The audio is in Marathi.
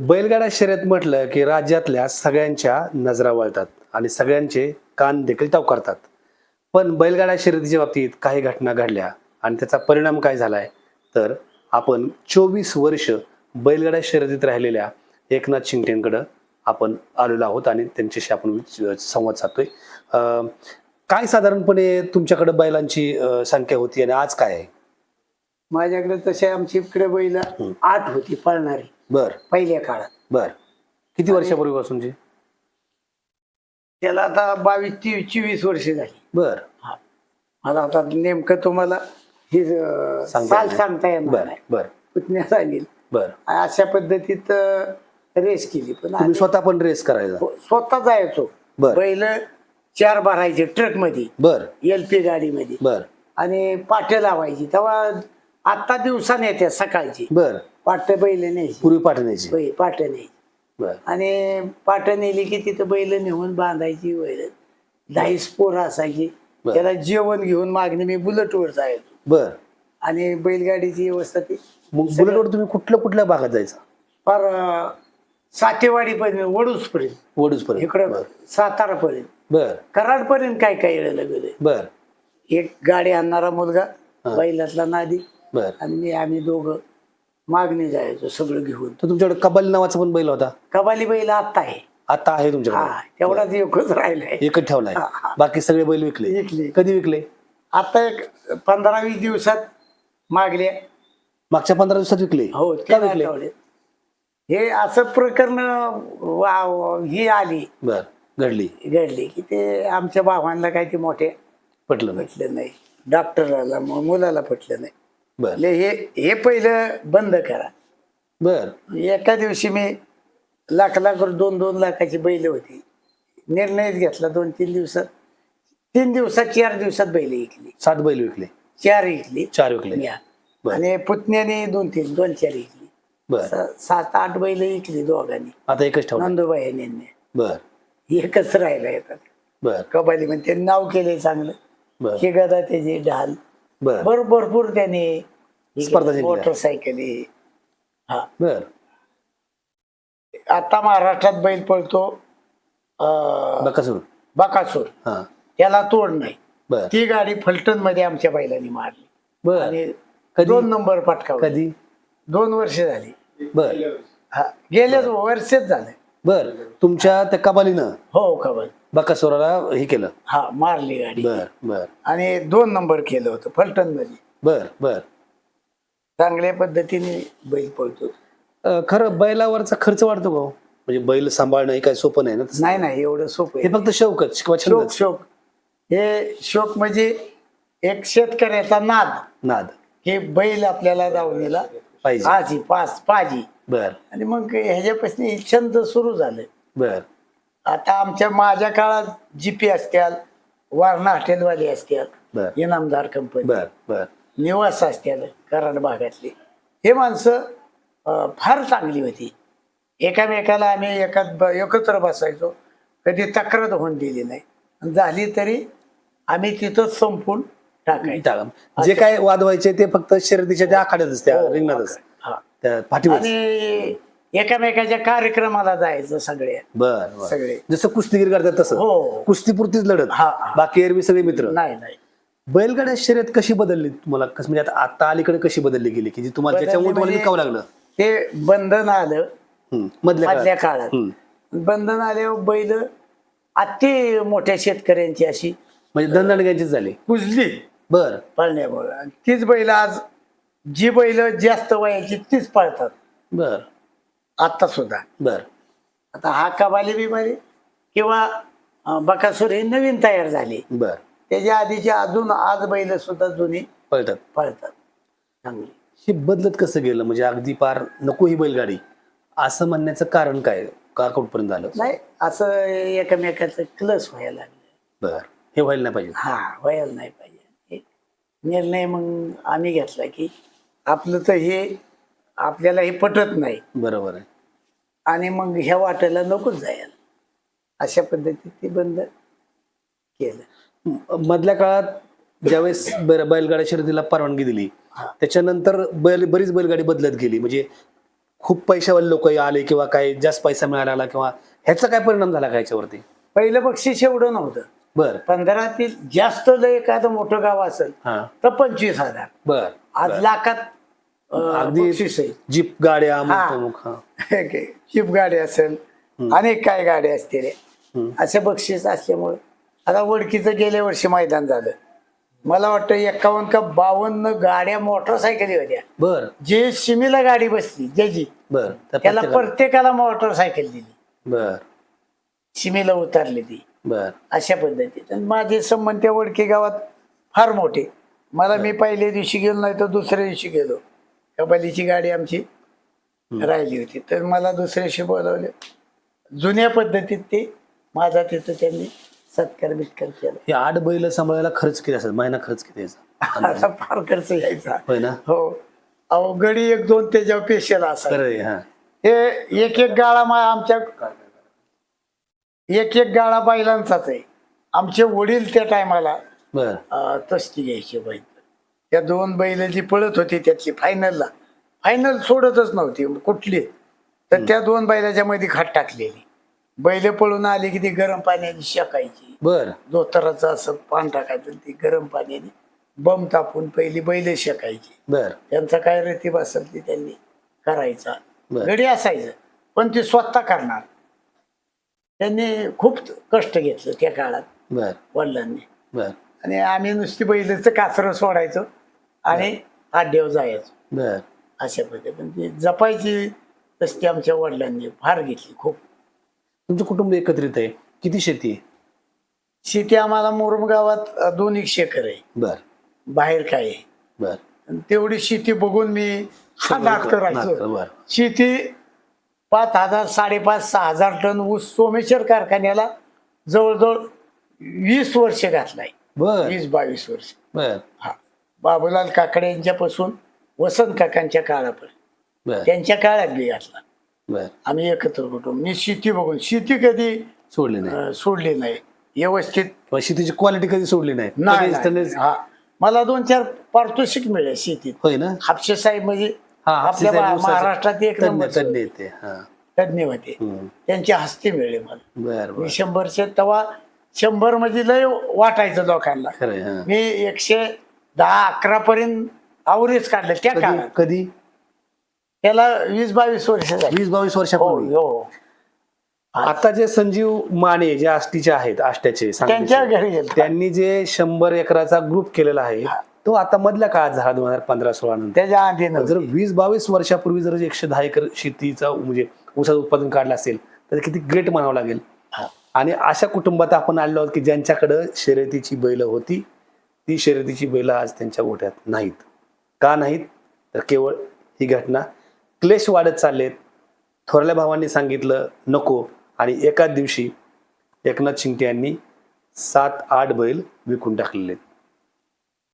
बैलगाडा शर्यत म्हटलं की राज्यातल्या सगळ्यांच्या नजरा वळतात आणि सगळ्यांचे कान देखील करतात पण बैलगाडा शर्यतीच्या बाबतीत काही घटना घडल्या आणि त्याचा परिणाम काय झालाय? तर आपण चोवीस वर्ष बैलगाडा शर्यतीत राहिलेल्या एकनाथ शिंगटेंकडं आपण आलेलो आहोत आणि त्यांच्याशी आपण संवाद साधतोय. अं, काय साधारणपणे तुमच्याकडे बैलांची संख्या होती आणि आज काय आहे? माझ्याकडे तसे आमची इकडे बैल. आठ होती पळणारी. बर. पहिल्या काळात. बर. किती वर्षापूर्वीपासूनची त्याला आता बावीस तेवीस चोवीस वर्ष झाली. बर. मला आता नेमकं तुम्हाला हे अं, सांगता साल येणार. सांगता येणार बर नाही. बर. पुतण्या सांगेल. बर. अशा पद्धतीत रेस केली. पण तुम्ही स्वतः पण रेस करायचा स्वतः जायचो. बर. बैल चार भरायचे ट्रकमध्ये बर. एल पी गाडीमध्ये. बर. आणि पाटे लावायची. तेव्हा आत्ता दिवसाने येते सकाळची. बर. पाटे बैल न्यायची. पूर्वी पाठवण्याची बैल पाटे न्यायची. बर. आणि पाट नेली की तिथं बैल नेऊन बांधायची बैल दहाच पोरं असायची. बर. त्याला जेवण घेऊन मागणी मी बुलेटवर जायचो. बर. आणि बैलगाडीची व्यवस्था ती मग बुलेटवर तुम्ही कुठल्या कुठल्या भागात जायचा? फार अं, सातेवाडी पर्यंत वडूस पर्यंत वडूज पर्यंत इकडं सातारा पर्यंत बर. कराड पर्यंत काय काय गेलोय बर. एक गाडी आणणारा मुलगा. बैलातला नादी. बर. आणि मी आम्ही दोघं मागणी जायचो सगळं घेऊन. तर तुमच्याकडे कबाली नावाचा पण बैल होता? कबाली बैल आत्ता आहे. आता आहे हा तुमच्याकडे तेवढाच एकच राहिलाय एकच ठेवलाय. हा, हा. बाकी सगळे बैल विकले? विकले. कधी विकले? आता एक पंधरा वीस दिवसात मागल्या मागच्या पंधरा दिवसात विकले? हो का तीन विकले? आठवडे हे असं प्रकरण वा- वा- ही आली. बर. घडली. घडली की ते आमच्या भावांना काय ते मोठे पटलं नाही. पटलं नाही. डॉक्टरला म- मुलाला पटलं नाही. बर. हे हे पहिलं बंद करा. बर. एका दिवशी मी लाख लाख दोन दोन लाखाची बैल होती. निर्णयच घेतला दोन तीन दिवसात. तीन दिवसात चार दिवसात बैल विकली. सात बैल विकले. चार विकली. चार विकले. आणि पुतण्याने दोन तीन दोन चार विकली. सात आठ बैल विकली दोघांनी. आता एकच ठेवला नंदुबाई यांनी. बर. एकच राहिला येतात बर. कबाली त्यांनी नाव केले चांगलं. बर. हे गदा त्याचे ढाल. बर. भर भरपूर त्याने स्पर्धा जिंकल्या. मोटरसायकली. हा. बर. आता महाराष्ट्रात बैल पळतो अं, बकासूर. बकासूर. हा. त्याला तोड नाही. बर. ती गाडी फलटणमध्ये आमच्या बैलांनी मारली. बर. आणि कधी? दोन नंबर पटकावला. कधी? दोन वर्ष झाली. बर. हा. गेल्याच वर्षच झाले. बर. तुमच्या त्या कबालीनं? हो खबर बकासुराला हे केलं? हा मारली गाडी. बर बर. आणि दोन नंबर केलं होतं फलटणमध्ये बर बर. चांगल्या पद्धतीने बैल पळतो. अं, खरं बैलावरचा खर्च वाढतो का हो? म्हणजे बैल सांभाळणं हे काय सोपं नाही ना तसं. नाही नाही एवढं सोपं हे. फक्त शौकच किंवा शोक शोक. हे शोक म्हणजे एक शेतकऱ्याचा नाद. नाद. हे बैल आपल्याला दावणीला पाहिजे. आजी पाच पाजी. बर. आणि मग ह्याच्यापासून छंद सुरू झाले. बर. आता आमच्या माझ्या काळात जीपी असत्याल वारणा हॉटेलवाले असत्याल बर. इनामदार कंपनी बर बर. निवास असत्याल कराड भागातली. हे माणसं अं, फार चांगली होती. एकामेकाला आम्ही एका ब- एकत्र बसायचो. कधी तक्रार होऊन दिली नाही. आणि झाली तरी आम्ही तिथंच संपून टाकायचो. टाका. जे काय वाद व्हायचे ते फक्त शर्यतीच्या त्या आखाड्यातच त्या हो, रिंगणातच. हा. त्या पाठीवर आणि एकामेकाच्या कार्यक्रमाला जायचं सगळे. बर. सगळे. जसं कुस्तीगीर करतात तसं. हो. कुस्तीपुरतीच लढत. हा, हा. बाकी एरवी सगळे मित्र. नाही नाही. बैलगाड्या शर्यत कशी बदलली तुम्हाला? कसं म्हणजे आता आता अलीकडे कशी बदलली गेली की जी तुम्हाला बदलली त्याच्यामुळे तुम्हाला म्हणजे- विकावं लागलं? ते बंधन आलं. हम्म. मधल्या मधल्या काळात. काळात हम्म. बंधन आल्यावर बैल अति मोठ्या शेतकऱ्यांची अशी. म्हणजे दणदणग्यांचीच झाली. कुजली. बर. पळण्यामुळे आणि तीच बैल आज जी बैल जास्त वयाची तीच पळतात. बर. आता सुद्धा. बर. आता हा कबाली बिमारी किंवा बकासूर हे नवीन तयार झाले. बर. त्याच्या आधीचे अजून आज बैल सुद्धा जुनी पळतात. पळतात. चांगली. हे बदलत कसं गेलं? म्हणजे अगदी पार नको ही बैलगाडी. असं म्हणण्याचं कारण काय? का कुठपर्यंत झालं? नाही असं एकमेकाचं क्लस व्हायला लागलं. बर. हे व्हायला नाही पाहिजे. हा व्हायला नाही पाहिजे. एक निर्णय मग आम्ही घेतला की आपलं तर हे आपल्याला हे पटत नाही. बरोबर आहे. आणि मग ह्या वाटेला नकोच जायला. अशा पद्धतीत ते बंद केलं. म- मधल्या काळात ज्यावेळेस बै- बैलगाड्या शर्यतीला परवानगी दिली हा. त्याच्यानंतर बैल बरीच बैलगाडी बदलत गेली. म्हणजे खूप पैशावाले लोक आले किंवा काही जास्त पैसा मिळाला किंवा ह्याचा काय परिणाम झाला का याच्यावरती? पहिलं बक्षीस एवढं नव्हतं. बर. पंधरातील जास्त लय एखादं मोठं गाव असेल हा. तर पंचवीस हजार. बर आज लाखात अगदी जीप गाड्या चिप गाडी असेल अनेक काय गाडी असते रे हम्म. असे बक्षीस असल्यामुळे आता वडकीचं गेल्या वर्षी मैदान झालं. मला वाटतं एकावन्न का बावन्न गाड्या मोटरसायकली होत्या. बर. जे सिमीला गाडी बसली ज्याची बर. त्याला प्रत्येकाला- मोटरसायकल दिली. बर. सिमीला उतरली ती. बर. अशा पद्धतीत. आणि माझे संबंध त्या वडकी गावात फार मोठे. मला मी पहिल्या दिवशी गेलो नाही तर दुसऱ्या दिवशी गेलो. कबालीची गाडी आमची राहिली होती. तर मला दुसऱ्या दिवशी बोलावले. जुन्या पद्धतीत ते माझा तिथं त्यांनी सत्कार बित्कार केला. हे आठ बैल सांभाळायला खर्च किती असेल? महिना खर्च किती यायचा? फार खर्च यायचा. होय ना? हो. अहो गडी एक दोन त्याच्यावर पेशल असा हा. हे एक एक गाळा मा आमच्या एक एक गाळा बैलांचाच आहे. आमचे वडील त्या टायमाला बर. तस्ती घ्यायची बैल. त्या दोन बैल जी पळत होती त्यातली फायनलला फायनल सोडतच नव्हती कुठली. तर त्या दोन बैलाच्या मध्ये खाट टाकलेली. बैल पळून आली की ती गरम पाण्याने शेकायची. बर. धोतराचं असं पान टाकायचं ती गरम पाण्याने बम तापून पहिली बैल शेकायची. बर. त्यांचा काय रतीब असेल ती त्यांनी करायचा. गडी असायचं पण ती स्वतः करणार. त्यांनी खूप कष्ट घेतलं त्या काळात बर. वडिलांनी. बर. आणि आम्ही नुसती बैलाचं कासरं सोडायचो. आणि आड्यावर जायचो. बर. अशा पद्धती पण ती जपायची तसती आमच्या वडिलांनी फार घेतली खूप. तुमचं कुटुंब एकत्रित आहे? किती शेती आहे? शेती आम्हाला मोरम गावात अ, दोन एक शेकर आहे. बर. बाहेर काय आहे. बर. आणि तेवढी शेती बघून मी हा नाद नाद करायचो कर, बर. शेती पाच हजार साडेपाच सहा हजार टन ऊस सोमेश्वर कारखान्याला जवळजवळ वीस वर्ष घातलाय. बर. वीस बावीस वर्ष. बर. हा. बाबूलाल काकडे यांच्यापासून वसंत काकांच्या काळापर्यंत. त्यांच्या काळात बी बर. आम्ही एकत्र कुटुंब मी शेती बघून शेती कधी सोडली नाही. सोडली नाही. व्यवस्थित शेतीची क्वालिटी कधी सोडली नाही? हा. मला दोन चार पारितोषिक मिळेल शेतीत. होय ना? हापशे साहेब म्हणजे हा आपल्या महाराष्ट्रात एक तज्ञ हा. होते. त्यांच्या हस्ते मिळले मला. मी शंभरचे तेव्हा शंभर म्हणजे लय वाटायचं लोकांना. मी एकशे दहा अकरा पर्यंत आवरेज काढले त्या कधी? काळात. कधी? त्याला वीस बावीस वर्ष झाली. वीस बावीस हो वर्षापूर्वी. हो आता जे संजीव माने जे आष्टीचे आहेत आष्ट्याचे सांगलीचे, त्यांच्या घरी गेलो. त्यांनी जे शंभर एकराचा ग्रुप केलेला आहे तो आता मधल्या काळात झाला दोन हजार पंधरा सोळा नंतर. त्याच्या आधी जर. वीस बावीस वर्षापूर्वी जर एकशे दहा एकर शेतीचा म्हणजे ऊसाचं उत्पादन काढलं असेल तर किती ग्रेट म्हणावं लागेल. हा. आणि अशा कुटुंबात आपण आलो आहोत की ज्यांच्याकडं शर्यतीची बैल होती ती शर्यतीची बैल आज त्यांच्या गोठ्यात नाहीत. का नाहीत? तर केवळ ही घटना. क्लेश वाढत चाललेत. थोरल्या भावांनी सांगितलं नको. आणि एकाच दिवशी एकनाथ शिंदे यांनी सात आठ बैल विकून टाकलेले आहेत.